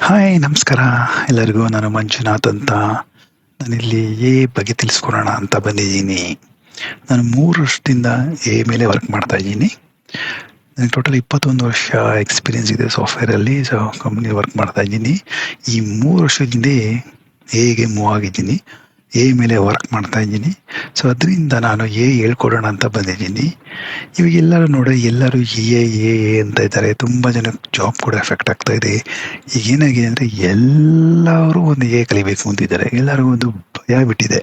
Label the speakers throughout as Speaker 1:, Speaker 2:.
Speaker 1: Hi, ನಮಸ್ಕಾರ. ಎಲ್ಲರಿಗೂ ನಾನು ಮಂಜುನಾಥ್ ಅಂತ. ನಾನಿಲ್ಲಿ ಎ ಬಗ್ಗೆ ತಿಳಿಸ್ಕೊಡೋಣ ಅಂತ ಬಂದಿದ್ದೀನಿ. ನಾನು ಮೂರು ವರ್ಷದಿಂದ ಎ ಮೇಲೆ ವರ್ಕ್ ಮಾಡ್ತಾ ಇದ್ದೀನಿ. ನನಗೆ ಟೋಟಲ್ ಇಪ್ಪತ್ತೊಂದು ವರ್ಷ ಎಕ್ಸ್ಪೀರಿಯನ್ಸ್ ಇದೆ ಸಾಫ್ಟ್ವೇರಲ್ಲಿ ಸೊ ಕಂಪ್ನಿ ವರ್ಕ್ ಮಾಡ್ತಾ ಇದ್ದೀನಿ. ಈ ಮೂರು ವರ್ಷದಿಂದ ಹೇಗೆ ಮೂವ್ ಆಗಿದ್ದೀನಿ. ಎ ಮೇಲೆ ವರ್ಕ್ ಮಾಡ್ತಾ ಇದ್ದೀನಿ. ಸೊ ಅದರಿಂದ ನಾನು ಎ ಹೇಳ್ಕೊಡೋಣ ಅಂತ ಬಂದಿದ್ದೀನಿ. ಇವಾಗೆಲ್ಲರೂ ನೋಡಿ ಎಲ್ಲರೂ ಎ ಎ ಎ ಅಂತ ಇದ್ದಾರೆ. ತುಂಬ ಜನಕ್ಕೆ ಜಾಬ್ ಕೂಡ ಎಫೆಕ್ಟ್ ಆಗ್ತಾ ಇದೆ. ಈಗ ಏನಾಗಿದೆ ಅಂದರೆ ಎಲ್ಲರೂ ಒಂದು ಎ ಕಲಿಬೇಕು ಅಂತಿದ್ದಾರೆ. ಎಲ್ಲರಿಗೂ ಒಂದು ಭಯ ಬಿಟ್ಟಿದೆ.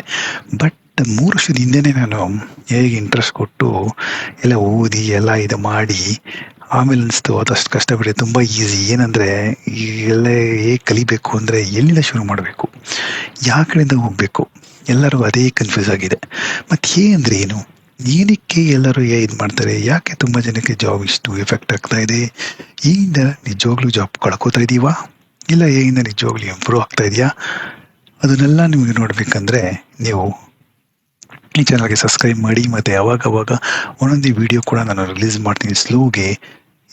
Speaker 1: ಬಟ್ ಮೂರು ವರ್ಷದ ಹಿಂದೆನೇ ನಾನು ಹೇಗೆ ಇಂಟ್ರೆಸ್ಟ್ ಕೊಟ್ಟು ಎಲ್ಲ ಓದಿ, ಎಲ್ಲ ಇದು ಮಾಡಿ ಆಮೇಲೆ ಅನಿಸ್ತು ಅದಷ್ಟು ಕಷ್ಟಪಡಿ ತುಂಬ ಈಸಿ ಏನಂದರೆ ಎಲ್ಲ ಹೇಗೆ ಕಲಿಬೇಕು ಅಂದರೆ ಎಲ್ಲಿಂದ ಶುರು ಮಾಡಬೇಕು? ಯಾವ ಕಡೆಯಿಂದ ಹೋಗಬೇಕು? ಎಲ್ಲರೂ ಅದೇ ಕನ್ಫ್ಯೂಸ್ ಆಗಿದೆ. ಮತ್ತು ಅಂದರೆ ಏನು? ಏನಕ್ಕೆ ಎಲ್ಲರೂ ಏ ಇದು ಮಾಡ್ತಾರೆ? ಯಾಕೆ ತುಂಬ ಜನಕ್ಕೆ ಜಾಬ್ ಇಷ್ಟು ಎಫೆಕ್ಟ್ ಆಗ್ತಾ ಇದೆ? ಏಯಿಂದ ನಿಜವಾಗ್ಲೂ ಜಾಬ್ ಕಳ್ಕೊತಾ ಇದ್ದೀವಾ ಇಲ್ಲ ಏಯಿಂದ ನಿಜವಾಗ್ಲೂ ಇಂಪ್ರೂವ್ ಆಗ್ತಾ ಇದೆಯಾ? ಅದನ್ನೆಲ್ಲ ನಿಮಗೆ ನೋಡಬೇಕಂದ್ರೆ ನೀವು ಈ ಚಾನಲ್ಗೆ ಸಬ್ಸ್ಕ್ರೈಬ್ ಮಾಡಿ, ಮತ್ತು ಅವಾಗ ಒಂದೊಂದು ವಿಡಿಯೋ ಕೂಡ ನಾನು ರಿಲೀಸ್ ಮಾಡ್ತೀನಿ ಸ್ಲೋಗೆ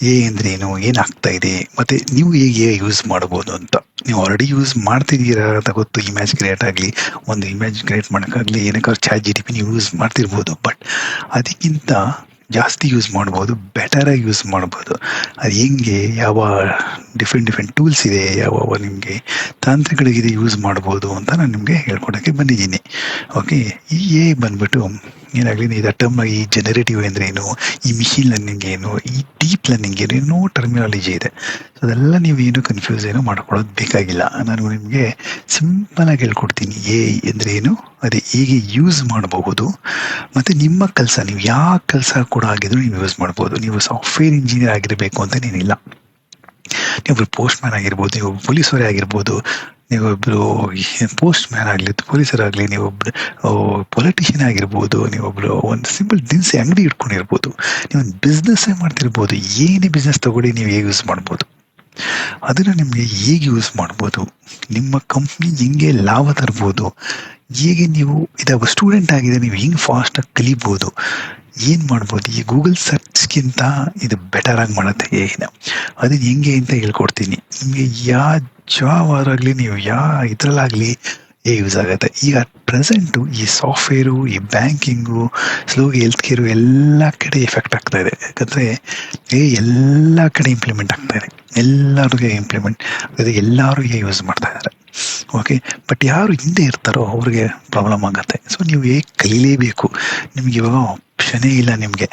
Speaker 1: ಎ ಅಂದ್ರೇನು ಏನು? ಏನಾಗ್ತಾ ಇದೆ? ಮತ್ತು ನೀವು ಹೇಗೆ ಯೂಸ್ ಮಾಡ್ಬೋದು ಅಂತ? ನೀವು ಆಲ್ರೆಡಿ ಯೂಸ್ ಮಾಡ್ತಿದ್ದೀರಾ ಅಂತ ಗೊತ್ತು. ಇಮೇಜ್ ಕ್ರಿಯೇಟ್ ಆಗಲಿ, ಒಂದು ಇಮೇಜ್ ಕ್ರಿಯೇಟ್ ಮಾಡೋಕ್ಕಾಗಲಿ ಏನಕ್ಕಾದ್ರು ಚಾಟ್ ಜಿ ಡಿ ಪಿ ನೀವು ಯೂಸ್ ಮಾಡ್ತಿರ್ಬೋದು. ಬಟ್ ಅದಕ್ಕಿಂತ ಜಾಸ್ತಿ ಯೂಸ್ ಮಾಡ್ಬೋದು ಬೆಟರಾಗಿ ಯೂಸ್ ಮಾಡ್ಬೋದು ಅದು ಹೆಂಗೆ? ಯಾವ ಡಿಫ್ರೆಂಟ್ ಡಿಫ್ರೆಂಟ್ ಟೂಲ್ಸ್ ಇದೆ ಯಾವ ನಿಮಗೆ ತಾಂತ್ರಿಕಗಳಿಗೆ ಯೂಸ್ ಮಾಡ್ಬೋದು ಅಂತ ನಾನು ನಿಮಗೆ ಹೇಳ್ಕೊಡೋಕ್ಕೆ ಬಂದಿದ್ದೀನಿ. ಓಕೆ ಈ ಎ ಬಂದ್ಬಿಟ್ಟು ಏನಾಗಲಿ ಇದು ಟರ್ಮ್ ಈ ಜನರೇಟಿವ್ ಅಂದರೆ ಏನು? ಈ ಮಿಷಿನ್ ಲರ್ನಿಂಗ್ ಏನು? ಈ ಡೀಪ್ ಲರ್ನಿಂಗ್ ಏನು? ಏನೋ ಟರ್ಮಿನಾಲಜಿ ಇದೆ. ಸೊ ಅದೆಲ್ಲ ನೀವು ಏನು ಕನ್ಫ್ಯೂಸ್ ಏನೋ ಮಾಡ್ಕೊಳ್ಳೋದು ಬೇಕಾಗಿಲ್ಲ. ನಾನು ನಿಮಗೆ ಸಿಂಪಲಾಗಿ ಹೇಳ್ಕೊಡ್ತೀನಿ. ಎ ಅಂದರೆ ಏನು? ಅದೇ ಹೇಗೆ ಯೂಸ್ ಮಾಡಬಹುದು. ಮತ್ತು ನಿಮ್ಮ ಕೆಲಸ, ನೀವು ಯಾವ ಕೆಲಸ ಕೂಡ ಆಗಿದ್ರು ನೀವು ಯೂಸ್ ಮಾಡ್ಬೋದು. ನೀವು ಸಾಫ್ಟ್ವೇರ್ ಇಂಜಿನಿಯರ್ ಆಗಿರಬೇಕು ಅಂತೇನಿಲ್ಲ ನೀವೊಬ್ರು ಪೋಸ್ಟ್ ಮ್ಯಾನ್ ಆಗಿರ್ಬೋದು, ನೀವು ಪೊಲೀಸರೇ ಆಗಿರ್ಬೋದು, ನೀವೊಬ್ರು ಪೋಸ್ಟ್ ಮ್ಯಾನ್ ಆಗಲಿ ಪೊಲೀಸರಾಗಲಿ ನೀವೊಬ್ರು ಪೊಲಿಟಿಷಿಯನ್ ಆಗಿರ್ಬೋದು, ನೀವೊಬ್ರು ಒಂದು ಸಿಂಪಲ್ ದಿನಸಿ ಅಂಗಡಿ ಇಟ್ಕೊಂಡಿರ್ಬೋದು, ನೀವು ಒಂದು ಬಿಸ್ನೆಸ್ಸೇ ಮಾಡ್ತಿರ್ಬೋದು, ಏನೇ ಬಿಸ್ನೆಸ್ ತಗೊಳ್ಳಿ ನೀವು ಹೇಗೆ ಯೂಸ್ ಮಾಡ್ಬೋದು. ಅದನ್ನು ನಿಮಗೆ ಹೇಗೆ ಯೂಸ್ ಮಾಡ್ಬೋದು, ನಿಮ್ಮ ಕಂಪ್ನಿ ಹೆಂಗೆ ಲಾಭ ತರ್ಬೋದು, ಹೇಗೆ ನೀವು ಇದಾಗ ಸ್ಟೂಡೆಂಟ್ ಆಗಿದೆ ನೀವು ಹೆಂಗೆ ಫಾಸ್ಟಾಗಿ ಕಲಿಬೋದು ಏನು ಮಾಡ್ಬೋದು? ಈ ಗೂಗಲ್ ಸರ್ಚ್ಗಿಂತ ಇದು ಬೆಟರಾಗಿ ಮಾಡುತ್ತೆ ಏನ ಅದನ್ನು ಹೆಂಗೆ ಅಂತ ಹೇಳ್ಕೊಡ್ತೀನಿ. ನಿಮಗೆ ಯಾವ ಆಗಲಿ ನೀವು ಯಾವ ಇದರಲ್ಲಾಗಲಿ ಏ ಯೂಸ್ ಆಗುತ್ತೆ. ಈಗ ಪ್ರೆಸೆಂಟು ಈ ಸಾಫ್ಟ್ವೇರು ಈ ಬ್ಯಾಂಕಿಂಗು ಸ್ಲೋ ಹೆಲ್ತ್ ಕೇರು ಎಲ್ಲ ಕಡೆ ಎಫೆಕ್ಟ್ ಆಗ್ತಾ ಇದೆ. ಯಾಕಂದರೆ, ಏ ಎಲ್ಲ ಕಡೆ ಇಂಪ್ಲಿಮೆಂಟ್ ಆಗ್ತಾ ಇದೆ. ಎಲ್ಲರಿಗೂ ಇಂಪ್ಲಿಮೆಂಟ್ ಅದೇ ಎಲ್ಲರೂ ಯೂಸ್ ಮಾಡ್ತಾ ಇದ್ದಾರೆ ಓಕೆ ಬಟ್ ಯಾರು ಹಿಂದೆ ಇರ್ತಾರೋ ಅವ್ರಿಗೆ ಪ್ರಾಬ್ಲಮ್ ಆಗುತ್ತೆ. ಸೊ ನೀವು ಹೇಗೆ ಕಲೀಲೇಬೇಕು? ನಿಮ್ಗೆ ಇವಾಗ ಆಪ್ಷನೇ ಇಲ್ಲ ನಿಮಗೆ.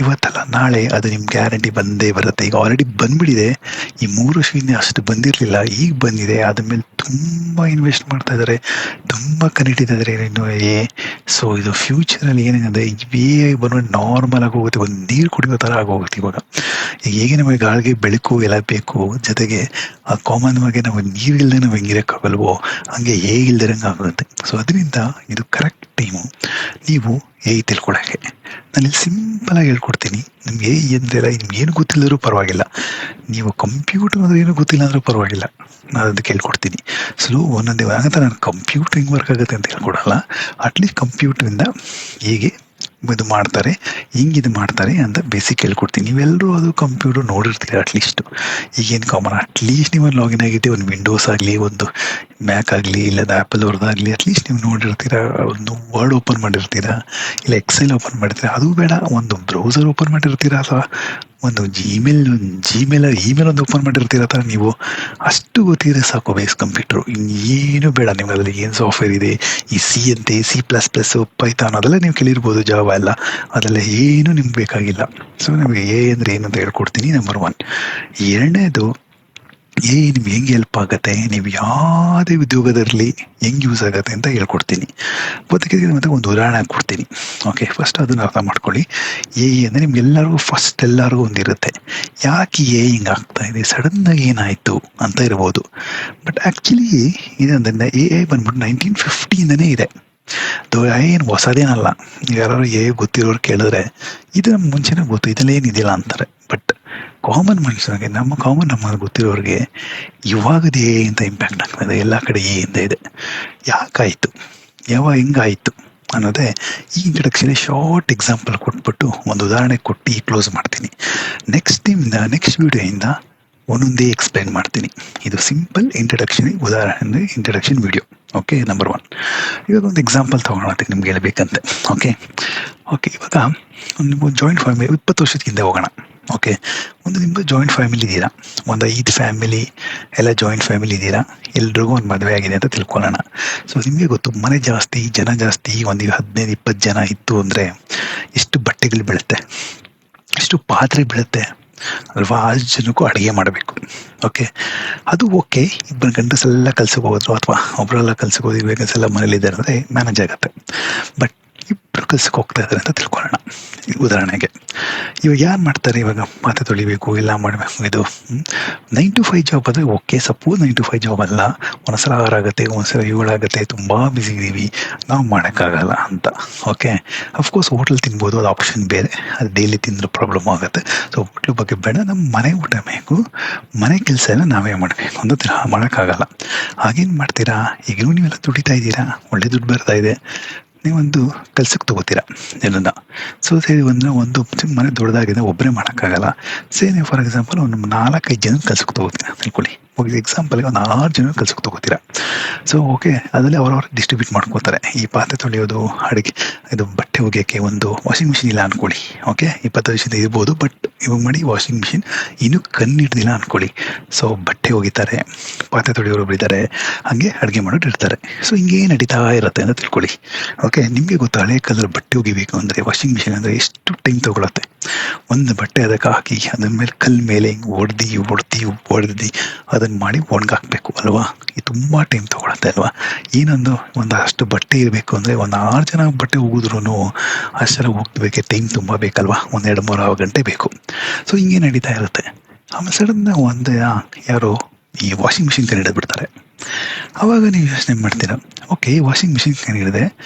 Speaker 1: ಇವತ್ತಲ್ಲ, ನಾಳೆ ಅದು ನಿಮ್ಮ ಗ್ಯಾರಂಟಿ ಬಂದೇ ಬರುತ್ತೆ. ಈಗ ಆಲ್ರೆಡಿ ಬಂದ್ಬಿಟ್ಟಿದೆ. ಈ ಮೂರು ಶೂನ್ಯ ಅಷ್ಟು ಬಂದಿರಲಿಲ್ಲ. ಈಗ ಬಂದಿದೆ. ಅದ್ಮೇಲೆ ತುಂಬ ಇನ್ವೆಸ್ಟ್ ಮಾಡ್ತಾ ಇದ್ದಾರೆ ತುಂಬ ಕನೆಕ್ಟಿದ್ದಾರೆ ಇನ್ನು. ಏ ಸೊ ಇದು ಫ್ಯೂಚರಲ್ಲಿ ಏನೇನಿದೆ ಐ ಬಂದ್ಬಿಟ್ಟು ನಾರ್ಮಲ್ ಆಗಿ ಹೋಗುತ್ತೆ. ಒಂದು ನೀರು ಕುಡಿಯೋ ಥರ ಆಗೋಗುತ್ತೆ ಇವಾಗ. ಈಗ ಹೇಗೆ ನಮಗೆ ಗಾಳಿಗೆ ಬೆಳಕು ಎಲ್ಲ ಬೇಕು? ಜೊತೆಗೆ ಆ ಕಾಮನ್ ಆಗಿ ನಾವು ನೀರಿಲ್ಲದೆ ನಾವು ಹೆಂಗಿರೋಕ್ಕಾಗಲ್ವೋ ಹಂಗೆ ಹೇಗಿಲ್ದಿರಂಗೆ ಆಗುತ್ತೆ ಸೊ ಅದರಿಂದ ಇದು ಕರೆಕ್ಟ್ ಟೈಮು ನೀವು ಏ ತಿಳ್ಕೊಳ್ಳೋಕ್ಕೆ. ನಾನು ಇಲ್ಲಿ ಸಿಂಪಲಾಗಿ ಹೇಳ್ಕೊಡ್ತೀನಿ. ನಿಮ್ಗೆ ಏ ಎಂದಿಲ್ಲ, ನಿಮ್ಗೆ ಏನು ಗೊತ್ತಿಲ್ಲದರೂ ಪರವಾಗಿಲ್ಲ. ನೀವು ಕಂಪ್ಯೂಟರ್ ಅಂದ್ರೆ ಏನು ಗೊತ್ತಿಲ್ಲ ಅಂದರೂ ಪರವಾಗಿಲ್ಲ. ನಾನು ಅದಕ್ಕೆ ಹೇಳ್ಕೊಡ್ತೀನಿ. ಸ್ಲೋ ಒಂದೊಂದೇ ಆಗತ್ತೆ ನಾನು ಕಂಪ್ಯೂಟರ್ ಹಿಂಗೆ ವರ್ಕ್ ಆಗುತ್ತೆ ಅಂತ ಹೇಳ್ಕೊಡಲ್ಲ. ಅಟ್ಲೀಸ್ಟ್ ಕಂಪ್ಯೂಟ್ರಿಂದ ಹೇಗೆ ಇದು ಮಾಡ್ತಾರೆ, ಹಿಂಗೆ ಇದು ಮಾಡ್ತಾರೆ ಅಂತ ಬೇಸಿಕ್ ಹೇಳ್ಕೊಡ್ತೀನಿ. ನೀವೆಲ್ಲರೂ ಅದು ಕಂಪ್ಯೂಟರ್ ನೋಡಿರ್ತೀರಿ ಅಟ್ಲೀಸ್ಟು ಈಗೇನು ಕಾಮನ್ ಅಟ್ಲೀಸ್ಟ್ ನೀವು ಲಾಗಿನ್ ಆಗಿದ್ದೆ, ಒಂದು ವಿಂಡೋಸ್ ಆಗಲಿ, ಒಂದು ಮ್ಯಾಕ್ ಆಗಲಿ, ಇಲ್ಲದ ಆ್ಯಪಲ್ ಅವ್ರದ್ದಾಗಲಿ ಅಟ್ಲೀಸ್ಟ್ ನೀವು ನೋಡಿರ್ತೀರ, ಒಂದು ವರ್ಡ್ ಓಪನ್ ಮಾಡಿರ್ತೀರಾ, ಇಲ್ಲ ಎಕ್ಸೆಲ್ ಓಪನ್ ಮಾಡಿರ್ತೀರಾ, ಅದು ಬೇಡ, ಒಂದು ಬ್ರೌಸರ್ ಓಪನ್ ಮಾಡಿರ್ತೀರಾ, ಅಥವಾ ಒಂದು ಜಿಮೇಲ್ ಜಿಮೇಲ್ ಇಮೇಲ್ ಒಂದು ಓಪನ್ ಮಾಡಿರ್ತೀರ ಥರ ನೀವು, ಅಷ್ಟು ಗೊತ್ತಿದ್ರೆ ಸಾಕು ಬೇಸ್ ಕಂಪ್ಯೂಟ್ರು. ಇನ್ನೇನು ಬೇಡ ನಿಮ್ಗೆ ಅದರಲ್ಲಿ ಏನು ಸಾಫ್ಟ್ವೇರ್ ಇದೆ, ಈ ಸಿ ಅಂತೆ ಸಿ ಪ್ಲಸ್ ಪ್ಲಸ್ ಪೈಥಾನ್ ಅದೆಲ್ಲ ನೀವು ಕೇಳಿರ್ಬೋದು ಜಾವ ಎಲ್ಲ. ಅದೆಲ್ಲ ಏನು ನಿಮ್ಗೆ ಬೇಕಾಗಿಲ್ಲ. ಸೊ ನಿಮಗೆ ಎ ಅಂದರೆ ಏನು ಅಂತ ಹೇಳ್ಕೊಡ್ತೀನಿ ನಂಬರ್ ಒನ್ ಎರಡನೇದು ಏ ನಿಮ್ಗೆ ಹೆಂಗೆ ಹೆಲ್ಪ್ ಆಗುತ್ತೆ? ನೀವು ಯಾವುದೇ ಉದ್ಯೋಗದಲ್ಲಿ ಹೆಂಗೆ ಯೂಸ್ ಆಗುತ್ತೆ ಅಂತ ಹೇಳ್ಕೊಡ್ತೀನಿ. ಬದುಕಿಗೆ ಮತ್ತೆ ಒಂದು ಉದಾಹರಣೆ ಕೊಡ್ತೀನಿ. ಓಕೆ ಫಸ್ಟ್ ಅದನ್ನು ಅರ್ಥ ಮಾಡ್ಕೊಳ್ಳಿ. ಎ ಅಂದರೆ ನಿಮ್ಗೆಲ್ಲರಿಗೂ ಫಸ್ಟ್ ಎಲ್ಲರಿಗೂ ಒಂದಿರುತ್ತೆ ಯಾಕೆ ಎ ಹಿಂಗೆ ಆಗ್ತಾ ಇದೆ? ಸಡನ್ನಾಗಿ ಏನಾಯಿತು ಅಂತ ಇರ್ಬೋದು. ಬಟ್ ಆ್ಯಕ್ಚುಲಿ ಇದಂದ್ರೆ ಎ ಐ ಬಂದ್ಬಿಟ್ಟು ನೈನ್ಟೀನ್ ಫಿಫ್ಟಿಯಿಂದನೇ ಇದೆ. ಏನು ಹೊಸದೇನಲ್ಲ. ಯಾರು ಎ ಗೊತ್ತಿರೋರು ಕೇಳಿದ್ರೆ ಇದು ನಮ್ಮ ಮುಂಚೆನೇ ಗೊತ್ತು ಇದೆಲ್ಲ ಏನಿದೆಯಲ್ಲ ಅಂತಾರೆ. ಬಟ್ ಕಾಮನ್ ಮನುಷ್ಯನಿಗೆ ನಮ್ಮ ಕಾಮನ್ ನಮ್ಮ ಗೊತ್ತಿರೋರಿಗೆ ಇವಾಗದೇ ಅಂತ ಇಂಪ್ಯಾಕ್ಟ್ ಆಗ್ತದೆ ಎಲ್ಲ ಕಡೆ ಏ ಇಂದ ಯಾಕಾಯಿತು? ಯಾವಾಗ ಹೆಂಗಾಯಿತು? ಅನ್ನೋದೇ ಈ ಇಂಟ್ರಡಕ್ಷನ್ ಶಾರ್ಟ್ ಎಕ್ಸಾಂಪಲ್ ಕೊಟ್ಬಿಟ್ಟು ಒಂದು ಉದಾಹರಣೆ ಕೊಟ್ಟು ಕ್ಲೋಸ್ ಮಾಡ್ತೀನಿ. ನೆಕ್ಸ್ಟ್ ಟೈಮಿಂದ ನೆಕ್ಸ್ಟ್ ವಿಡಿಯೋಯಿಂದ ಒಂದೊಂದೇ ಎಕ್ಸ್ಪ್ಲೈನ್ ಮಾಡ್ತೀನಿ. ಇದು ಸಿಂಪಲ್ ಇಂಟ್ರಡಕ್ಷನ್ ಉದಾಹರಣೆ introduction video okay number one ಇವಾಗ ಒಂದು ಎಕ್ಸಾಂಪಲ್ ತೊಗೊಳತ್ತೀನಿ ನಿಮ್ಗೆ ಹೇಳಬೇಕಂತೆ. ಓಕೆ ಓಕೆ ಇವಾಗ ಒಂದು ಜಾಯಿಂಟ್ ಫ್ಯಾಮಿಲಿ ಇಪ್ಪತ್ತು ವರ್ಷದ ಹೋಗೋಣ. ಓಕೆ ಒಂದು ನಿಮ್ಮದು ಜಾಯಿಂಟ್ ಫ್ಯಾಮಿಲಿ ಇದ್ದೀರಾ ಒಂದು ಐದು ಫ್ಯಾಮಿಲಿ ಎಲ್ಲ ಜಾಯಿಂಟ್ ಫ್ಯಾಮಿಲಿ ಇದ್ದೀರಾ ಎಲ್ರಿಗೂ ಒಂದು ಮದುವೆ ಆಗಿದೆ ಅಂತ ತಿಳ್ಕೊಳ್ಳೋಣ. ಸೊ ನಿಮಗೆ ಗೊತ್ತು, ಮನೆ ಜಾಸ್ತಿ, ಜನ ಜಾಸ್ತಿ ಒಂದು ಹದಿನೈದು, ಇಪ್ಪತ್ತು ಜನ ಇತ್ತು ಅಂದರೆ ಎಷ್ಟು ಬಟ್ಟೆಗಳು ಬೀಳುತ್ತೆ? ಎಷ್ಟು ಪಾತ್ರೆ ಬೀಳುತ್ತೆ? ಅಲ್ವಾ? ಆರು ಜನಕ್ಕೂ ಅಡುಗೆ ಮಾಡಬೇಕು. ಓಕೆ ಅದು ಓಕೆ ಇಬ್ಬರು ಗಂಡಸೆಲ್ಲ ಕೆಲ್ಸಕ್ಕೆ ಹೋದ್ರು, ಅಥವಾ ಒಬ್ಬರೆಲ್ಲ ಕೆಲ್ಸಕ್ಕೆ ಹೋಗಿ ಗಂಡಸೆಲ್ಲ ಮನೇಲಿದ್ದಾರೆ ಅಂದರೆ ಮ್ಯಾನೇಜ್ ಆಗುತ್ತೆ. ಬಟ್ ಇಬ್ಬರು ಕೆಲ್ಸಕ್ಕೆ ಹೋಗ್ತಾ ಇದ್ದಾರೆ ಅಂತ ತಿಳ್ಕೊಳ್ಳೋಣ. ಉದಾಹರಣೆಗೆ, ಇವಾಗ ಯಾರು ಮಾಡ್ತಾರೆ ಇವಾಗ? ಮಾತೆ ತೊಳಿಬೇಕು ಇಲ್ಲ ಮಾಡಬೇಕು, ಇದು ನೈನ್ ಟು ಫೈವ್ ಜಾಬ್ ಆದರೆ okay suppose nine to five job ಅಲ್ಲ, ಒಂದ್ಸಲ ಆರಾಗುತ್ತೆ, ಒಂದ್ಸಲ ಏಳಾಗುತ್ತೆ, ತುಂಬ ಬ್ಯುಸಿ ಇದ್ದೀವಿ ನಾವು ಮಾಡೋಕ್ಕಾಗಲ್ಲ ಅಂತ ಓಕೆ ಅಫ್ಕೋರ್ಸ್ ಹೋಟ್ಲ್ ತಿನ್ಬೋದು, ಅದು ಆಪ್ಷನ್ ಬೇರೆ, ಅದು ಡೈಲಿ ತಿಂದ್ರೆ ಪ್ರಾಬ್ಲಮ್ ಆಗುತ್ತೆ. ಸೊ ಹೋಟ್ಲ್ ಬಗ್ಗೆ ಬೇಡ ನಮ್ಮ ಮನೆ ಊಟ ಬೇಕು, ಮನೆ ಕೆಲಸ ಎಲ್ಲ ನಾವೇ ಮಾಡಬೇಕು ಅಂತ ಮಾಡೋಕ್ಕಾಗಲ್ಲ. ಹಾಗೇನು ಮಾಡ್ತೀರಾ? ಈಗ ನೀವೆಲ್ಲ ದುಡಿತಾ ಇದ್ದೀರಾ ಒಳ್ಳೆ ದುಡ್ಡು ಬರ್ತಾ ಇದೆ. ನೀವೊಂದು ಕೆಲ್ಸಕ್ಕೆ ತಗೋತೀರಾ ಏನನ್ನ ಸೊ ಸೇರಿ, ಒಂದು ಒಂದು ಮನೆ ದೊಡ್ಡದಾಗಿದೆ ಒಬ್ಬರೇ ಮಾಡೋಕ್ಕಾಗಲ್ಲ. ಸೇ ನೀವು ಫಾರ್ ಎಕ್ಸಾಂಪಲ್ ಒಂದು ನಾಲ್ಕೈದು ಜನ ಕೆಲ್ಸಕ್ಕೆ ತಗೋತೀರಾ ತಿಳ್ಕೊಳ್ಳಿ ಎಕ್ಸಾಂಪಲ್ಗೆ ಒಂದು ಆರು ಜನ ಕೆಲ್ಸಕ್ಕೆ ತಗೋತೀರಾ. ಸೊ ಓಕೆ ಅದರಲ್ಲಿ ಅವ್ರವ್ರು ಡಿಸ್ಟ್ರಿಬ್ಯೂಟ್ ಮಾಡ್ಕೋತಾರೆ. ಈ ಪಾತ್ರೆ ತೊಳೆಯೋದು, ಅಡುಗೆ, ಇದು ಬಟ್ಟೆ ಒಗೆಯೋಕ್ಕೆ ಒಂದು ವಾಷಿಂಗ್ ಮಿಷಿನ್ ಇಲ್ಲ ಅಂದ್ಕೊಳ್ಳಿ ಓಕೆ ಇಪ್ಪತ್ತು ವರ್ಷದಿಂದ ಇರ್ಬೋದು ಬಟ್ ಇವಾಗ ಮಾಡಿ ವಾಷಿಂಗ್ ಮಿಷಿನ್ ಇನ್ನೂ ಕಣ್ಣಿಡ್ದಿಲ್ಲ ಅಂದ್ಕೊಳ್ಳಿ ಸೊ ಬಟ್ಟೆ ಒಗಿತಾರೆ, ಪಾತ್ರೆ ತೊಳೆಯೋರು ಬಿಡಿದ್ದಾರೆ ಹಾಗೆ ಅಡುಗೆ ಮಾಡೋರು ಇರ್ತಾರೆ. ಸೊ ಹಿಂಗೆ ನಡೀತಾ ಇರುತ್ತೆ ಅಂತ ತಿಳ್ಕೊಳ್ಳಿ. ಓಕೆ ನಿಮಗೆ ಗೊತ್ತು, ಹಳೆ ಕಾಲದಲ್ಲಿ ಬಟ್ಟೆ ಒಗಿಬೇಕು ಅಂದರೆ ವಾಷಿಂಗ್ ಮಿಷಿನ್ ಅಂದರೆ ಎಷ್ಟು ಟೈಮ್ ತೊಗೊಳತ್ತೆ? ಒಂದು ಬಟ್ಟೆ ಅದಕ್ಕೆ ಹಾಕಿ ಅದ್ರ ಮೇಲೆ ಕಲ್ಲು ಮೇಲೆ ಹಿಂಗೆ ಹೊಡ್ದು ಒಡ್ದು ಹೊಡ್ದು ಅದನ್ನು ಮಾಡಿ ಒಣಗಾಕ್ಬೇಕು, ಅಲ್ವಾ? ಇದು ತುಂಬ ಟೈಮ್ ತೊಗೊಳತ್ತೆ, ಅಲ್ವಾ? ಏನೊಂದು ಒಂದು ಅಷ್ಟು ಬಟ್ಟೆ ಇರಬೇಕು ಅಂದರೆ ಒಂದು ಆರು ಜನ ಬಟ್ಟೆ ಹೋಗಿದ್ರು ಅಷ್ಟೆಲ್ಲ ಹೋಗ್ಬೇಕೆ ಟೈಮ್ ತುಂಬ ಬೇಕಲ್ವಾ? ಒಂದು ಎರಡು ಮೂರು ಗಂಟೆ ಬೇಕು. ಸೊ ಹಿಂಗೆ ನಡೀತಾ ಇರುತ್ತೆ. ಆಮೇಲೆ ಸಡನ್ನ ಒಂದು ಯಾರೋ ಈ ವಾಷಿಂಗ್ ಮಿಷಿನ್ ಕಂಡು ಬಿಡ್ತಾರೆ. ಆವಾಗ ನೀವು ಯೋಚನೆ ಮಾಡ್ತೀರಾ ಓಕೆ ವಾಷಿಂಗ್ ಮಿಷಿನ್ ಕಂಡಿಡಿದೆ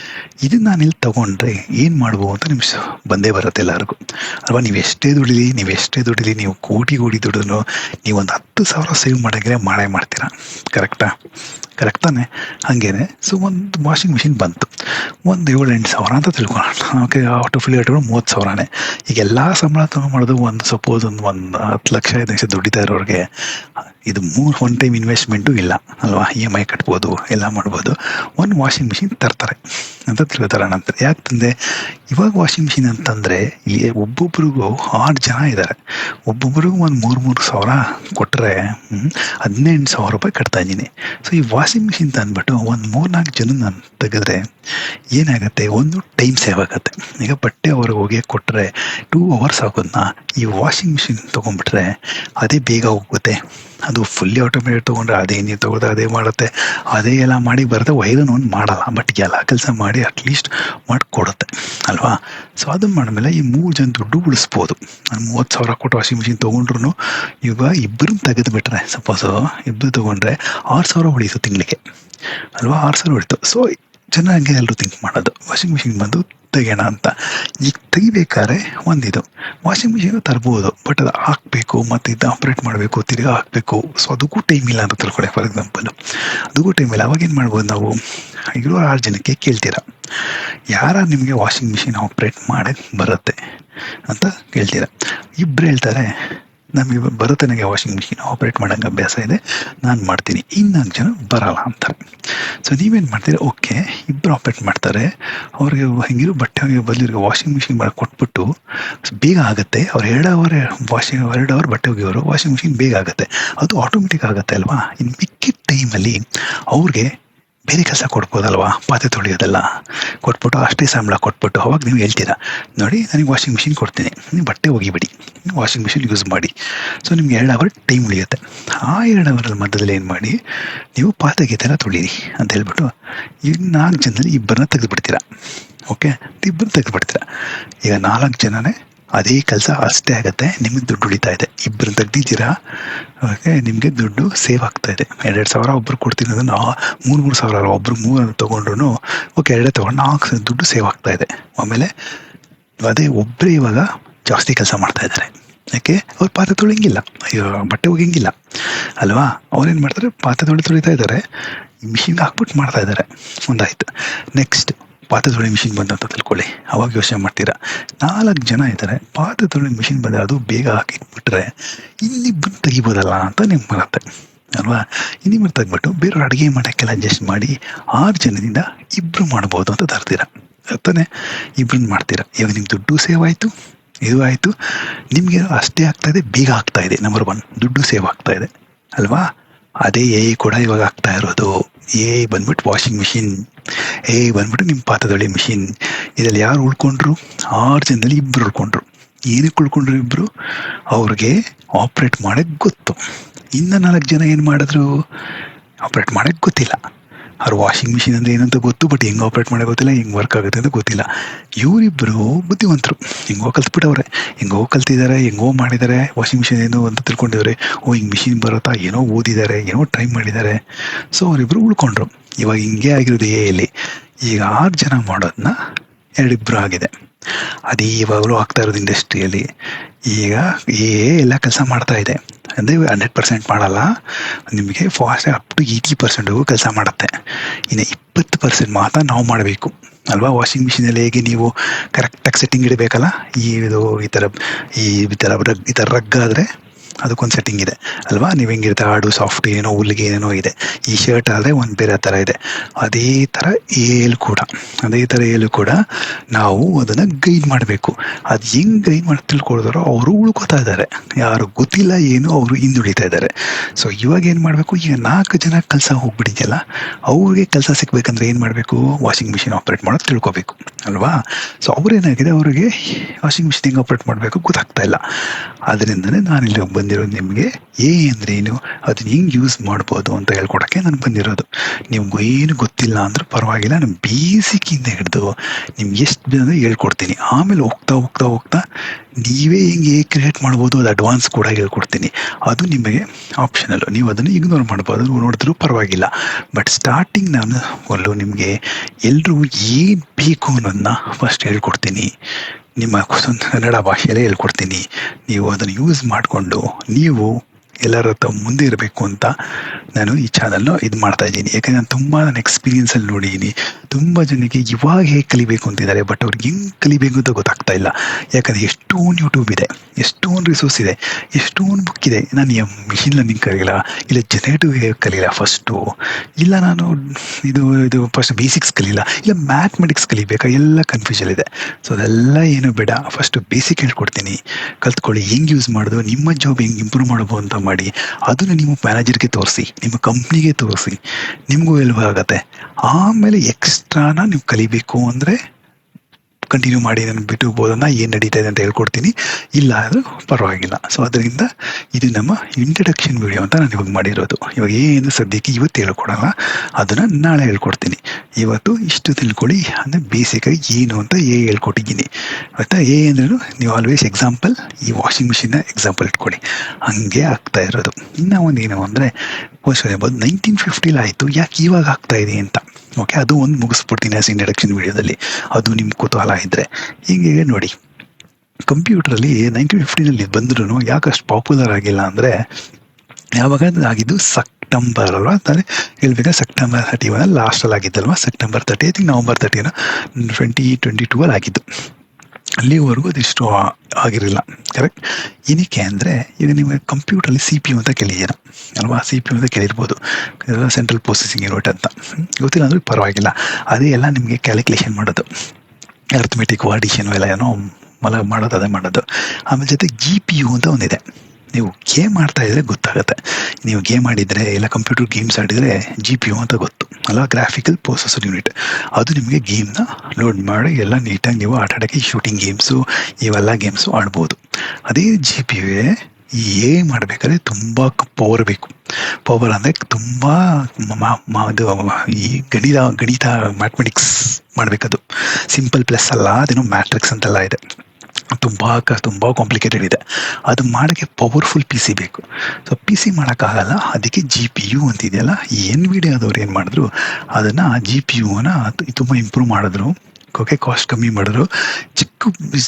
Speaker 1: ಇದನ್ನ ನಾನು ಇಲ್ಲಿ ತಗೊಂಡ್ರೆ ಏನು ಮಾಡ್ಬೋದು ಅಂತ ನಿಮ್ಗೆ ಬಂದೇ ಬರುತ್ತೆ ಎಲ್ಲರಿಗೂ. ಅಲ್ವಾ, ನೀವು ಎಷ್ಟೇ ದುಡಿಲಿ, ನೀವು ಎಷ್ಟೇ ದುಡಿಲಿ, ನೀವು ಕೋಟಿ ಕೋಟಿ ದುಡಿದ್ರು ನೀವು ಒಂದು ಹತ್ತು ಸಾವಿರ ಸೇವ್ ಮಾಡೋಂಗಿದ್ರೆ ಮಾಡೇ ಮಾಡ್ತೀರಾ. ಕರೆಕ್ಟಾ ಕರೆಕ್ಟ್ ತಾನೆ? ಹಾಗೇನೆ. ಸೊ ಒಂದು ವಾಷಿಂಗ್ ಮಿಷಿನ್ ಬಂತು. ಒಂದು ಏಳು ಎಂಟು ಸಾವಿರ ಅಂತ ತಿಳ್ಕೊಳ್ಳೋಣ. ಓಕೆ ಆಟೋ ಫಿಲ್ ಮೂವತ್ತು ಸಾವಿರನೇ. ಈಗ ಎಲ್ಲ ಸಂಬಳ ಮಾಡೋದು ಒಂದು ಸಪೋಸ್ ಒಂದು ಒಂದು ಹತ್ತು ಲಕ್ಷ ಐದು ಲಕ್ಷ ದುಡಿತಾ ಇರೋರಿಗೆ ಇದು ಮೂರು ಒನ್ ಟೈಮ್ ಇನ್ವೆಸ್ಟ್ಮೆಂಟು ಇಲ್ಲ, ಅಲ್ವಾ? ಇ ಎಂ ಐ ಕಟ್ಬೋದು, ಎಲ್ಲ ಮಾಡ್ಬೋದು. ಒಂದು ವಾಷಿಂಗ್ ಮಿಷಿನ್ ತರ್ತಾರೆ. ಅಂತ ತಿಳ್ಕೊತಾರೆ ನಂತರ. ಯಾಕೆ ತಂದೆ? ಇವಾಗ ವಾಷಿಂಗ್ ಮಿಷಿನ್ ಅಂತಂದರೆ ಒಬ್ಬೊಬ್ರಿಗೂ ಆರು ಜನ ಇದ್ದಾರೆ ಒಬ್ಬೊಬ್ರಿಗೂ ಒಂದು ಮೂರು ಮೂರು ಸಾವಿರ ಕೊಟ್ಟರೆ ಹದಿನೆಂಟು ಸಾವಿರ ರೂಪಾಯಿ ಕಟ್ತಾ ಇದ್ದೀನಿ. ಸೊ ಈ ವಾಷಿಂಗ್ ಮಿಷಿನ್ ತಂದ್ಬಿಟ್ಟು ಒಂದು ಮೂರು ನಾಲ್ಕು ಜನ ನಾನು ತೆಗೆದ್ರೆ ಏನಾಗುತ್ತೆ? ಒಂದು ಟೈಮ್ ಸೇವ್ ಆಗುತ್ತೆ. ಈಗ ಬಟ್ಟೆ ಅವ್ರಿಗೆ ಹೋಗಿ ಕೊಟ್ಟರೆ ಟೂ ಅವರ್ಸ್ ಆಗೋದನ್ನ ಈ ವಾಷಿಂಗ್ ಮಿಷಿನ್ ತೊಗೊಂಡ್ಬಿಟ್ರೆ ಅದೇ ಬೇಗ ಹೋಗುತ್ತೆ ಅದು ಫುಲ್ಲಿ ಆಟೋಮೇಟೆಡ್ ತೊಗೊಂಡ್ರೆ ಅದೇ ನೀರು ತೊಗೊಂಡ್ರೆ ಅದೇ ಮಾಡುತ್ತೆ. ಅದೇ ಎಲ್ಲ ಮಾಡಿ ಬರುತ್ತೆ ವೈರನ್ ಒಂದು ಮಾಡಲ್ಲ ಬಟ್ ಎಲ್ಲ ಕೆಲಸ ಮಾಡಿ ಅಟ್ಲೀಸ್ಟ್ ಮಾಡಿಕೊಡುತ್ತೆ, ಅಲ್ವಾ? ಸೊ ಅದನ್ನ ಮಾಡಿದ್ಮೇಲೆ ಈ ಮೂರು ಜನ ದುಡ್ಡು ಉಳಿಸ್ಬೋದು. ನಾನು ಮೂವತ್ತು ಸಾವಿರ ಕೊಟ್ಟು ವಾಷಿಂಗ್ ಮಿಷಿನ್ ತೊಗೊಂಡ್ರು ಇವಾಗ ಇಬ್ಬರನ್ನ ತೆಗೆದು ಬಿಟ್ಟರೆ ಸಪೋಸು ಇಬ್ಬರು ತೊಗೊಂಡ್ರೆ ಆರು ಸಾವಿರ ಉಳಿತು ತಿಂಗಳಿಗೆ, ಅಲ್ವಾ? ಆರು ಸಾವಿರ ಉಳಿತು. ಸೊ ಜನ ಹಂಗೆ ಎಲ್ಲರೂ ಥಿಂಕ್ ಮಾಡೋದು. ವಾಷಿಂಗ್ ಮಿಷಿನ್ ಬಂದು ತೆಗೆಯೋಣ ಅಂತ. ಈಗ ತೆಗಿಬೇಕಾದ್ರೆ ಒಂದಿದು. ವಾಷಿಂಗ್ ಮಿಷಿನ್ ತರ್ಬೋದು ಬಟ್ ಅದು ಹಾಕಬೇಕು ಮತ್ತು ಇದು ಆಪ್ರೇಟ್ ಮಾಡಬೇಕು, ತಿರ್ಗಾ ಹಾಕಬೇಕು. ಸೊ ಅದಕ್ಕೂ ಟೈಮ್ ಇಲ್ಲ ಅಂತ ತಿಳ್ಕೊಳ್ಳಿ ಫಾರ್ ಎಕ್ಸಾಂಪಲ್ ಅದಕ್ಕೂ ಟೈಮ್ ಇಲ್ಲ. ಅವಾಗ ಏನು ಮಾಡ್ಬೋದು ನಾವು? ಇರೋ ಆರು ಜನಕ್ಕೆ ಕೇಳ್ತೀರಾ? ಯಾರ ನಿಮಗೆ ವಾಷಿಂಗ್ ಮಿಷಿನ್ ಆಪ್ರೇಟ್ ಮಾಡಕ್ಕೆ ಬರುತ್ತೆ ಅಂತ ಕೇಳ್ತೀರಾ? ಇಬ್ಬರು ಹೇಳ್ತಾರೆ, ನಮಗೆ ಬರುತ್ತೆ ನನಗೆ ವಾಷಿಂಗ್ ಮಿಷಿನ್ ಆಪ್ರೇಟ್ ಮಾಡೋಂಗೆ ಅಭ್ಯಾಸ ಇದೆ, ನಾನು ಮಾಡ್ತೀನಿ. ಇನ್ನೊಂದು ಜನ ಬರಲ್ಲ ಅಂತಾರೆ. ಸೊ ನೀವೇನು ಮಾಡ್ತೀರಾ ಓಕೆ ಇಬ್ಬರು ಆಪ್ರೇಟ್ ಮಾಡ್ತಾರೆ. ಅವ್ರಿಗೆ ಹೆಂಗಿರೋ ಬಟ್ಟೆ ಒಗೆಯೋ ಬದಲಿಗೆ ವಾಷಿಂಗ್ ಮಿಷಿನ್ ಮಾಡಿ ಕೊಟ್ಬಿಟ್ಟು ಬೇಗ ಆಗುತ್ತೆ. ಅವ್ರು ಎರಡು ಅವರ್ ವಾಷಿಂಗ್ ಎರಡು ಅವರ್ ಬಟ್ಟೆ ಒಗೆಯೋರು ವಾಷಿಂಗ್ ಮಿಷಿನ್ ಬೇಗ ಆಗುತ್ತೆ. ಅದು ಆಟೋಮೆಟಿಕ್ ಆಗುತ್ತೆ ಅಲ್ವಾ? ಇನ್ನು ಮಿಕ್ಕಿದ ಟೈಮಲ್ಲಿ ಅವ್ರಿಗೆ ಬೇರೆ ಕೆಲಸ ಕೊಡ್ಬೋದಲ್ವಾ? ಪಾತ್ರೆ ತೊಳೆಯೋದೆಲ್ಲ. ಕೊಟ್ಬಿಟ್ಟು ಅಷ್ಟೇ ಸಂಬಳ ಕೊಟ್ಬಿಟ್ಟು ಅವಾಗ ನೀವು ಹೇಳ್ತೀರಾ, ನೋಡಿ, ನನಗೆ ವಾಷಿಂಗ್ ಮಿಷಿನ್ ಕೊಡ್ತೀನಿ. ನೀವು ಬಟ್ಟೆ ಒಗಿಬಿಡಿ. ವಾಷಿಂಗ್ ಮಿಷಿನ್ ಯೂಸ್ ಮಾಡಿ. ಸೊ ನಿಮ್ಗೆ ಎರಡು ಅವರ್ ಟೈಮ್ ಉಳಿಯುತ್ತೆ. ಆ ಎರಡು ಅವರಲ್ಲಿ ಮಧ್ಯದಲ್ಲಿ ಏನು ಮಾಡಿ, ನೀವು ಪಾತ್ರೆ ಗೀತೆಲ್ಲ ತೊಳೀರಿ ಅಂತ ಹೇಳ್ಬಿಟ್ಟು ಈ ನಾಲ್ಕು ಜನದಲ್ಲಿ ಇಬ್ಬರನ್ನ ತೆಗೆದುಬಿಡ್ತೀರಾ. ಓಕೆ ಇಬ್ಬರು ತೆಗೆದುಬಿಡ್ತೀರಾ. ಈಗ ನಾಲ್ಕು ಜನನೇ ಅದೇ ಕೆಲಸ ಅಷ್ಟೇ ಆಗುತ್ತೆ. ನಿಮಗೆ ದುಡ್ಡು ಉಳಿತಾ ಇದೆ. ಇಬ್ಬರು ತೆಗ್ದಿದ್ದೀರಾ ಓಕೆ ನಿಮಗೆ ದುಡ್ಡು ಸೇವ್ ಆಗ್ತಾ ಇದೆ. ಎರಡೆರಡು ಸಾವಿರ ಒಬ್ರು ಕೊಡ್ತೀನಿ ಅದನ್ನು ಮೂರು ಮೂರು ಸಾವಿರ ಒಬ್ರು ಮೂರು ತೊಗೊಂಡ್ರು ಓಕೆ ಎರಡೇ ತೊಗೊಂಡು ನಾಲ್ಕು ದುಡ್ಡು ಸೇವ್ ಆಗ್ತಾ ಇದೆ. ಆಮೇಲೆ ಅದೇ ಒಬ್ಬರೇ ಇವಾಗ ಜಾಸ್ತಿ ಕೆಲಸ ಮಾಡ್ತಾ ಇದ್ದಾರೆ. ಯಾಕೆ? ಅವ್ರು ಪಾತ್ರೆ ಅಯ್ಯೋ, ಬಟ್ಟೆ ಹೋಗಂಗಿಲ್ಲ ಅಲ್ವಾ? ಅವ್ರೇನು ಮಾಡ್ತಾರೆ? ಪಾತ್ರೆ ತೊಳಿ ತೊಳಿತಾ ಇದ್ದಾರೆ. ಮಿಷಿನ್ಗೆ ಹಾಕ್ಬಿಟ್ಟು ಮಾಡ್ತಾ ಇದ್ದಾರೆ. ಒಂದಾಯ್ತು. ನೆಕ್ಸ್ಟ್ ಪಾತ್ರೆ ತೊಳೆ ಮಿಷಿನ್ ಬಂದಂತ ತಿಳ್ಕೊಳ್ಳಿ. ಅವಾಗ ಯೋಚನೆ ಮಾಡ್ತೀರಾ? ನಾಲ್ಕು ಜನ ಇದ್ದಾರೆ. ಪಾತ್ರೆ ತೊಳೆ ಮಿಷಿನ್ ಬಂದರೆ ಅದು ಬೇಗ ಹಾಕಿಟ್ಬಿಟ್ರೆ ಇನ್ನಿಬ್ಬರು ತೆಗಿಬೋದಲ್ಲ ಅಂತ ನಿಮ್ಗೆ ಬರುತ್ತೆ. ಅಲ್ವಾ? ಇನ್ನಿಬ್ಬರು ತೆಗ್ಬಿಟ್ಟು ಬೇರೆಯವ್ರು ಅಡುಗೆ ಮಾಡೋಕ್ಕೆಲ್ಲ ಅಡ್ಜಸ್ಟ್ ಮಾಡಿ ಆರು ಜನದಿಂದ ಇಬ್ಬರು ಮಾಡ್ಬೋದು ಅಂತ ತರ್ತೀರ? ಅರ್ಥನೇ? ಇಬ್ಬರನ್ನ ಮಾಡ್ತೀರಾ? ಇವಾಗ ನಿಮ್ಮ ದುಡ್ಡು ಸೇವ್ ಆಯಿತು. ಇದು ಆಯಿತು. ನಿಮಗೆ ಅಷ್ಟೇ ಆಗ್ತಾ ಇದೆ. ಬೇಗ ಆಗ್ತಾ ಇದೆ. ನಂಬರ್ ಒನ್ ದುಡ್ಡು ಸೇವ್ ಆಗ್ತಾ ಇದೆ. ಅಲ್ವಾ? ಅದೇ ಎ ಕೂಡ ಇವಾಗ ಆಗ್ತಾ ಇರೋದು. ಎ ಬಂದ್ಬಿಟ್ಟು ವಾಷಿಂಗ್ ಮಿಷಿನ್ ಎ ಬಂದ್ಬಿಟ್ಟು ನಿಮ್ಮ ಪಾತ್ರದಲ್ಲಿ ಮಿಷಿನ್ ಇದರಲ್ಲಿ ಯಾರು ಉಳ್ಕೊಂಡ್ರು? ಆರು ಜನದಲ್ಲಿ ಇಬ್ಬರು ಉಳ್ಕೊಂಡ್ರು. ಏನಕ್ಕೆ ಉಳ್ಕೊಂಡ್ರು ಇಬ್ಬರು ಅವ್ರಿಗೆ ಆಪ್ರೇಟ್ ಮಾಡೋಕ್ಕೆ ಗೊತ್ತು. ಇನ್ನು ನಾಲ್ಕು ಜನ ಏನು ಮಾಡಿದ್ರು? ಆಪ್ರೇಟ್ ಮಾಡೋಕ್ಕೆ ಗೊತ್ತಿಲ್ಲ. ಅವ್ರು ವಾಷಿಂಗ್ ಮಿಷಿನ್ ಅಂದರೆ ಏನಂತ ಗೊತ್ತು ಬಟ್ ಹೆಂಗೆ ಆಪ್ರೇಟ್ ಮಾಡೋ ಗೊತ್ತಿಲ್ಲ, ಹೆಂಗೆ ವರ್ಕ್ ಆಗುತ್ತೆ ಅಂತ ಗೊತ್ತಿಲ್ಲ. ಇವರಿಬ್ಬರು ಬುದ್ಧಿವಂತರು. ಹೆಂಗೋ ಕಲ್ತ್ಬಿಟ್ಟವ್ರೆ. ಹೆಂಗೋ ಕಲ್ತಿದ್ದಾರೆ ಹೆಂಗೋ ಮಾಡಿದ್ದಾರೆ ವಾಷಿಂಗ್ ಮಿಷಿನ್ ಏನು ಅಂತ ತಿಳ್ಕೊಂಡಿದ್ದಾರೆ ಓ, ಹಿಂಗೆ ಮಿಷಿನ್ ಬರುತ್ತಾ, ಏನೋ ಓದಿದ್ದಾರೆ ಏನೋ ಟ್ರೈ ಮಾಡಿದ್ದಾರೆ ಸೊ ಅವರಿಬ್ಬರು ಉಳ್ಕೊಂಡ್ರು. ಇವಾಗ ಹಿಂಗೆ ಆಗಿರೋದು ಇಲ್ಲಿ ಈಗ ಆರು ಜನ ಮಾಡೋದನ್ನ ಎರಡಿಬ್ಬರು ಆಗಿದೆ. ಅದೇ ಇವಾಗಲೂ ಆಗ್ತಾ ಇರೋದು ಇಂಡಸ್ಟ್ರಿಯಲ್ಲಿ ಈಗ ಏ ಎಲ್ಲ ಕೆಲಸ ಮಾಡ್ತಾ ಇದೆ. ಅಂದರೆ ಹಂಡ್ರೆಡ್ ಪರ್ಸೆಂಟ್ ಮಾಡಲ್ಲ. ನಿಮಗೆ ಫಾಸ್ಟ್ ಅಪ್ ಟು ಏಯ್ಟಿ ಪರ್ಸೆಂಟ್ವರೆಗೂ ಕೆಲಸ ಮಾಡುತ್ತೆ. ಇನ್ನು ಇಪ್ಪತ್ತು ಪರ್ಸೆಂಟ್ ಮಾತ್ರ ನಾವು ಮಾಡಬೇಕು. ಅಲ್ವಾ? ವಾಷಿಂಗ್ ಮಿಷಿನಲ್ಲಿ ಹೇಗೆ ನೀವು ಕರೆಕ್ಟಾಗಿ ಸೆಟ್ಟಿಂಗ್ ಇಡಬೇಕಲ್ಲ? ಈ ಇದು, ಈ ಥರ ಈ ಥರ ರಗ್, ಈ ಥರ ರಗ್ ಆದರೆ ಅದಕ್ಕೊಂದು ಸೆಟ್ಟಿಂಗ್ ಇದೆ. ಅಲ್ವಾ ನೀವು ಹಿಂಗಿರುತ್ತೆ ಹಾಡು ಸಾಫ್ಟ್ ಏನೋ ಹುಲ್ಲಿಗೆ ಏನೇನೋ ಇದೆ. ಈ ಶರ್ಟ್ ಆದರೆ ಒಂದು ಬೇರೆ ಥರ ಇದೆ. ಅದೇ ಥರ ಏಳು ಕೂಡ. ಅದೇ ಥರ ಏಳು ಕೂಡ ನಾವು ಅದನ್ನು ಗೈಡ್ ಮಾಡಬೇಕು. ಅದು ಹೆಂಗೆ ಗೈಡ್ ಮಾಡಿ ತಿಳ್ಕೊಳ್ದಾರೋ ಅವರು ಉಳ್ಕೋತಾ ಇದ್ದಾರೆ. ಯಾರು ಗೊತ್ತಿಲ್ಲ ಏನು ಅವರು ಹಿಂದುಳಿತಾ ಇದ್ದಾರೆ. ಸೊ ಇವಾಗ ಏನು ಮಾಡಬೇಕು? ಈಗ ನಾಲ್ಕು ಜನ ಕೆಲಸ ಹೋಗ್ಬಿಟ್ಟಿದೆಯಲ್ಲ, ಅವ್ರಿಗೆ ಕೆಲಸ ಸಿಗಬೇಕಂದ್ರೆ ಏನು ಮಾಡಬೇಕು? ವಾಷಿಂಗ್ ಮಿಷಿನ್ ಆಪ್ರೇಟ್ ಮಾಡೋದು ತಿಳ್ಕೊಬೇಕು. ಅಲ್ವಾ? ಸೊ ಅವ್ರೇನಾಗಿದೆ? ಅವರಿಗೆ ವಾಷಿಂಗ್ ಮಿಷಿನ್ ಹೆಂಗೆ ಆಪ್ರೇಟ್ ಮಾಡಬೇಕು ಗೊತ್ತಾಗ್ತಾ ಇಲ್ಲ. ಅದರಿಂದನೇ ನಾನಿಲ್ಲಿ ಬಂದಿರೋದು ನಿಮಗೆ ಏ ಅಂದ್ರೆ ಏನು? ಅದನ್ನ ಹೆಂಗೆ ಯೂಸ್ ಮಾಡ್ಬೋದು ಅಂತ ಹೇಳ್ಕೊಡೋಕ್ಕೆ ನಾನು ಬಂದಿರೋದು. ನಿಮ್ಗೆ ಏನು ಗೊತ್ತಿಲ್ಲ ಅಂದ್ರೆ ಪರವಾಗಿಲ್ಲ, ನಾನು ಬೇಸಿಕ್ಕಿಂದ ಹಿಡಿದು ನಿಮ್ಗೆ ಎಷ್ಟು ಅಂದರೆ ಹೇಳ್ಕೊಡ್ತೀನಿ. ಆಮೇಲೆ ಹೋಗ್ತಾ ಹೋಗ್ತಾ ಹೋಗ್ತಾ ನೀವೇ ಹೇಗೆ ಕ್ರಿಯೇಟ್ ಮಾಡ್ಬೋದು ಅದು ಅಡ್ವಾನ್ಸ್ ಕೂಡ ಹೇಳ್ಕೊಡ್ತೀನಿ. ಅದು ನಿಮಗೆ ಆಪ್ಷನಲ್ ನೀವು ಅದನ್ನು ಇಗ್ನೋರ್ ಮಾಡ್ಬೋದು ನೋಡಿದ್ರೂ ಪರವಾಗಿಲ್ಲ. ಬಟ್ ಸ್ಟಾರ್ಟಿಂಗ್ ನಾನು ಒಲ್ಲು ನಿಮಗೆ ಎಲ್ಲರೂ ಏನು ಬೇಕು ಅನ್ನೋದನ್ನ ಫಸ್ಟ್ ಹೇಳ್ಕೊಡ್ತೀನಿ. ನಿಮ್ಮ ಕನ್ನಡ ಭಾಷೆಯಲ್ಲೇ ಹೇಳ್ಕೊಡ್ತೀನಿ. ನೀವು ಅದನ್ನು ಯೂಸ್ ಮಾಡಿಕೊಂಡು ನೀವು ಎಲ್ಲರ ಹತ್ರ ಮುಂದೆ ಇರಬೇಕು ಅಂತ ನಾನು ಈ ಚಾನಲ್ನ ಇದು ಮಾಡ್ತಾ ಇದ್ದೀನಿ. ಯಾಕಂದರೆ ನಾನು ತುಂಬ ನನ್ನ ಎಕ್ಸ್ಪೀರಿಯನ್ಸಲ್ಲಿ ನೋಡಿದ್ದೀನಿ ತುಂಬ ಜನಕ್ಕೆ ಇವಾಗ ಹೇಗೆ ಕಲಿಬೇಕು ಅಂತಿದ್ದಾರೆ ಬಟ್ ಅವ್ರಿಗೆ ಹೆಂಗೆ ಕಲಿಬೇಕು ಅಂತ ಗೊತ್ತಾಗ್ತಾ ಇಲ್ಲ. ಯಾಕಂದರೆ ಎಷ್ಟೊಂದು ಯೂಟ್ಯೂಬ್ ಇದೆ, ಎಷ್ಟೊಂದು ರಿಸೋರ್ಸ್ ಇದೆ, ಎಷ್ಟೊಂದು ಬುಕ್ ಇದೆ. ನಾನು ಮಿಷಿನ್ ಲರ್ನಿಂಗ್ ಕಲಿಯಲ್ಲ, ಇಲ್ಲ ಜನರೇಟಿವ್ ಕಲಿಯಲ್ಲ ಫಸ್ಟು ಇಲ್ಲ ನಾನು ಇದು ಇದು ಫಸ್ಟ್ ಬೇಸಿಕ್ಸ್ ಕಲಿಲ್ಲ ಇಲ್ಲ ಮ್ಯಾಥಮೆಟಿಕ್ಸ್ ಕಲಿಬೇಕಾ? ಎಲ್ಲ ಕನ್ಫ್ಯೂಷನ್ ಇದೆ. ಸೊ ಅದೆಲ್ಲ ಏನು ಬೇಡ. ಫಸ್ಟ್ ಬೇಸಿಕ್ ಹೇಳ್ಕೊಡ್ತೀನಿ. ಕಲ್ತ್ಕೊಳ್ಳಿ. ಹೆಂಗೆ ಯೂಸ್ ಮಾಡೋದು? ನಿಮ್ಮ ಜಾಬ್ ಹೆಂಗೆ ಇಂಪ್ರೂವ್ ಮಾಡ್ಬೋದು ಅಂತ ಮಾಡಿ, ಅದನ್ನು ನಿಮ್ಮ ಮ್ಯಾನೇಜರ್ಗೆ ತೋರಿಸಿ, ನಿಮ್ಮ ಕಂಪ್ನಿಗೆ ತೋರಿಸಿ, ನಿಮಗೂ ಹೆಲ್ಪ್ ಆಗುತ್ತೆ. ಆಮೇಲೆ ಎಕ್ಸ್ಟ್ರಾನ ನೀವು ಕಲಿಬೇಕು ಅಂದರೆ ಕಂಟಿನ್ಯೂ ಮಾಡಿ ನಾನು ಬಿಟ್ಟು ಏನು ನಡೀತಾ ಇದೆ ಅಂತ ಹೇಳ್ಕೊಡ್ತೀನಿ. ಇಲ್ಲ ಆದರೂ ಪರವಾಗಿಲ್ಲ. ಸೊ ಅದರಿಂದ ಇದು ನಮ್ಮ ಇಂಟ್ರಡಕ್ಷನ್ ವಿಡಿಯೋ ಅಂತ ನಾನು ಇವಾಗ ಮಾಡಿರೋದು. ಇವಾಗ ಏನು ಸದ್ಯಕ್ಕೆ ಇವತ್ತು ಹೇಳ್ಕೊಡಲ್ಲ. ಅದನ್ನು ನಾಳೆ ಹೇಳ್ಕೊಡ್ತೀನಿ. ಇವತ್ತು ಇಷ್ಟು ತಿಳ್ಕೊಳ್ಳಿ. ಅಂದರೆ ಬೇಸಿಕಾಗಿ ಏನು ಅಂತ ಏ ಹೇಳ್ಕೊಟ್ಟಿದ್ದೀನಿ. ಆಯಿತಾ? ಏ ಅಂದ್ರೂ ನೀವು ಆಲ್ವೇಸ್ ಎಕ್ಸಾಂಪಲ್ ಈ ವಾಷಿಂಗ್ ಮಿಷಿನ್ನ ಎಕ್ಸಾಂಪಲ್ ಇಟ್ಕೊಳ್ಳಿ. ಹಾಗೆ ಆಗ್ತಾ ಇರೋದು. ಇನ್ನು ಒಂದು ಏನು ಅಂದರೆ ಹೇಳ್ಬೋದು ನೈನ್ಟೀನ್ ಫಿಫ್ಟೀಲಿ ಆಯಿತು. ಯಾಕೆ ಇವಾಗ ಆಗ್ತಾ ಇದೆ ಅಂತ? ಓಕೆ ಅದು ಒಂದು ಮುಗಿಸ್ಬಿಡ್ತೀನಿ ಆಸ್ ಇಂಟ್ರಡಕ್ಷನ್ ವಿಡಿಯೋದಲ್ಲಿ ಅದು ನಿಮ್ಮ ಕುತೂಹಲ ಇದ್ದರೆ ಹೀಗೆ ನೋಡಿ, ಕಂಪ್ಯೂಟ್ರಲ್ಲಿ ನೈನ್ಟೀನ್ ಫಿಫ್ಟಿನಲ್ಲಿ ಬಂದ್ರೂ ಯಾಕೆ ಅಷ್ಟು ಪಾಪ್ಯುಲರ್ ಆಗಿಲ್ಲ ಅಂದರೆ, ಯಾವಾಗ ಆಗಿದ್ದು ಸೆಪ್ಟೆಂಬರ್ ಅಲ್ವಾ? ಅಂದರೆ ಹೇಳ್ಬೇಕಾದ್ರೆ ಸೆಪ್ಟೆಂಬರ್ ತರ್ಟಿ ಒನ್ ಲಾಸ್ಟಲ್ಲಿ ಆಗಿದ್ದಲ್ವಾ? September thirty I think November ತರ್ಟಿನ twenty twenty two ಅಲ್ಲಿ ಆಗಿದ್ದು. ಅಲ್ಲಿವರೆಗೂ ಅದಿಷ್ಟು ಆಗಿರಲಿಲ್ಲ. ಕರೆಕ್ಟ್ ಏನಕ್ಕೆ ಅಂದರೆ, ಈಗ ನಿಮಗೆ ಕಂಪ್ಯೂಟ್ರಲ್ಲಿ ಸಿ ಪಿ ಯು ಅಂತ ಕೇಳಿದ್ದೀರ? ಅಲ್ವಾ? ಸಿ ಪಿ ಯು ಅಂತ ಕೇಳಿರ್ಬೋದು. ಸೆಂಟ್ರಲ್ ಪ್ರೊಸೆಸಿಂಗ್ ಯೂನಿಟ್ ಅಂತ. ಗೊತ್ತಿಲ್ಲ ಅಂದರೆ ಪರವಾಗಿಲ್ಲ. ಅದೇ ಎಲ್ಲ ನಿಮಗೆ ಕ್ಯಾಲ್ಕುಲೇಷನ್ ಮಾಡೋದು. ಅರ್ಥಮೆಟಿಕ್ ವಾಡಿಷನ್ ಎಲ್ಲ ಏನೋ ಮಲ, ಮಾಡೋದು, ಅದೇ ಮಾಡೋದು. ಆಮೇಲೆ ಜೊತೆ ಜಿ ಪಿ ಯು ಅಂತ ಒಂದಿದೆ. ನೀವು ಗೇಮ್ ಆಡ್ತಾ ಇದ್ರೆ ಗೊತ್ತಾಗುತ್ತೆ. ನೀವು ಗೇಮ್ ಆಡಿದರೆ, ಇಲ್ಲ ಕಂಪ್ಯೂಟರ್ ಗೇಮ್ಸ್ ಆಡಿದರೆ ಜಿ ಪಿ ಯು ಅಂತ ಗೊತ್ತು. ಅಲ್ಲ ಗ್ರಾಫಿಕಲ್ ಪ್ರೊಸೆಸರ್ ಯೂನಿಟ್ ಅದು ನಿಮಗೆ ಗೇಮ್ನ ಲೋಡ್ ಮಾಡಿ, ಎಲ್ಲ ನೀಟಾಗಿ ನೀವು ಆಟ ಆಡೋಕ್ಕೆ ಶೂಟಿಂಗ್ ಗೇಮ್ಸು ಇವೆಲ್ಲ ಗೇಮ್ಸು ಆಡ್ಬೋದು. ಅದೇ ಜಿ ಪಿ ಯುಗೆ ಎ ಮಾಡಬೇಕಾದ್ರೆ ತುಂಬ ಪವರ್ ಬೇಕು. ಪವರ್ ಅಂದರೆ ತುಂಬ ಇದು, ಈ ಗಣಿತ ಗಣಿತ ಮ್ಯಾಥಮೆಟಿಕ್ಸ್ ಮಾಡಬೇಕದು. ಸಿಂಪಲ್ ಪ್ಲಸ್ ಅಲ್ಲ, ಅದೇನೋ ಮ್ಯಾಟ್ರಿಕ್ಸ್ ಅಂತೆಲ್ಲ ಇದೆ. ತುಂಬ ಕ, ತುಂಬ ಕಾಂಪ್ಲಿಕೇಟೆಡ್ ಇದೆ. ಅದು ಮಾಡೋಕ್ಕೆ ಪವರ್ಫುಲ್ ಪಿ ಸಿ ಬೇಕು. ಸೊ ಪಿ ಸಿ ಮಾಡೋಕ್ಕಾಗಲ್ಲ, ಅದಕ್ಕೆ ಜಿ ಪಿ ಯು ಅಂತಿದೆಯಲ್ಲ ಎನ್ ವಿಡಿಯೋದವ್ರು ಏನು ಮಾಡಿದ್ರು, ಅದನ್ನು ಜಿ ಪಿ ಯುನ ತುಂಬ ಇಂಪ್ರೂವ್ ಮಾಡಿದ್ರು. ಕೊಕೆ ಕಾಸ್ಟ್ ಕಮ್ಮಿ ಮಾಡಿದ್ರು. ಚಿಕ್ಕ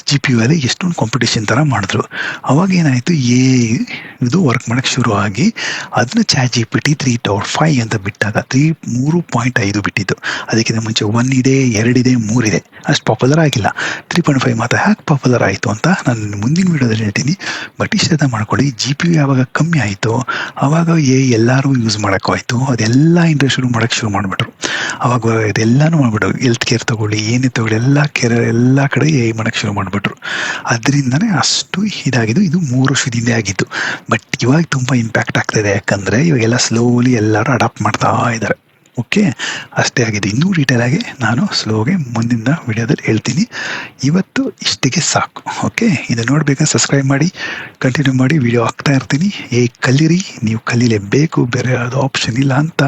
Speaker 1: ಜಿ ಪಿ ಯು ಅಲ್ಲಿ ಎಷ್ಟೊಂದು ಕಾಂಪಿಟೇಷನ್ ಥರ ಮಾಡಿದ್ರು. ಅವಾಗ ಏನಾಯಿತು ಎ ಇದು ವರ್ಕ್ ಮಾಡೋಕ್ಕೆ ಶುರು ಆಗಿ ಅದನ್ನ chat G P T three dot five ಅಂತ ಬಿಟ್ಟಾಗ ತ್ರೀ ಮೂರು ಪಾಯಿಂಟ್ ಐದು ಬಿಟ್ಟಿದ್ದು ಅದಕ್ಕಿಂತ ಮುಂಚೆ ಒನ್ ಇದೆ ಎರಡಿದೆ ಮೂರಿದೆ ಅಷ್ಟು ಪಾಪ್ಯುಲರ್ ಆಗಿಲ್ಲ. ತ್ರೀ ಪಾಯಿಂಟ್ ಫೈವ್ ಮಾತ್ರ ಹ್ಯಾಕ್ ಪಾಪ್ಯುಲರ್ ಆಯಿತು ಅಂತ ನಾನು ಮುಂದಿನ ವೀಡಿಯೋದಲ್ಲಿ ಹೇಳ್ತೀನಿ. ಬಟ್ ಇಷ್ಟದ ಮಾಡ್ಕೊಳ್ಳಿ. ಜಿ ಪಿ ಯು ಯಾವಾಗ ಕಮ್ಮಿ ಆಯಿತು ಆವಾಗ ಏ ಎಲ್ಲರೂ ಯೂಸ್ ಮಾಡೋಕ್ಕಾಯ್ತು ಅದೆಲ್ಲ ಶುರು ಮಾಡೋಕ್ಕೆ ಶುರು ಮಾಡಿಬಿಟ್ರು. ಅವಾಗ ಇದೆಲ್ಲನೂ ಮಾಡಿಬಿಟ್ರು. ಹೆಲ್ತ್ ಕೇರ್ ತೊಗೊಳ್ಳಿ, ಏನೇ ತೊಗೊಳ್ಳಿ, ಎಲ್ಲ ಕೇರ್ ಎಲ್ಲ ಕಡೆ ಎ ಮಾಡೋಕ್ಕೆ ಶುರು ಮಾಡಿಬಿಟ್ರು. ಅದರಿಂದನೇ ಅಷ್ಟು ಇದಾಗಿದ್ದು. ಇದು ಮೂರು ವರ್ಷದಿಂದ ಆಗಿದ್ದು. ಬಟ್ ಇವಾಗ ತುಂಬ ಇಂಪ್ಯಾಕ್ಟ್ ಆಗ್ತಾಯಿದೆ ಯಾಕಂದರೆ ಇವಾಗೆಲ್ಲ ಸ್ಲೋಲಿ ಎಲ್ಲರೂ ಅಡಾಪ್ಟ್ ಮಾಡ್ತಾ ಇದ್ದಾರೆ. ಓಕೆ ಅಷ್ಟೇ ಆಗಿದೆ ಇನ್ನೂ ಡೀಟೇಲ್ ಆಗಿ ನಾನು ಸ್ಲೋಗೆ ಮುಂದಿನ ವಿಡಿಯೋದಲ್ಲಿ ಹೇಳ್ತೀನಿ. ಇವತ್ತು ಇಷ್ಟಿಗೆ ಸಾಕು. ಓಕೆ ಇದು ನೋಡಬೇಕಾದ್ರೆ ಸಬ್ಸ್ಕ್ರೈಬ್ ಮಾಡಿ ಕಂಟಿನ್ಯೂ ಮಾಡಿ ವಿಡಿಯೋ ಹಾಕ್ತಾ ಇರ್ತೀನಿ. ಏ, ಕಲೀರಿ. ನೀವು ಕಲೀಲೇಬೇಕು. ಬೇರೆ ಯಾವುದು ಆಪ್ಷನ್ ಇಲ್ಲ ಅಂತ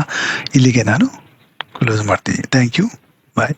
Speaker 1: ಇಲ್ಲಿಗೆ ನಾನು ಕ್ಲೋಸ್ ಮಾಡ್ತೀನಿ. Thank you bye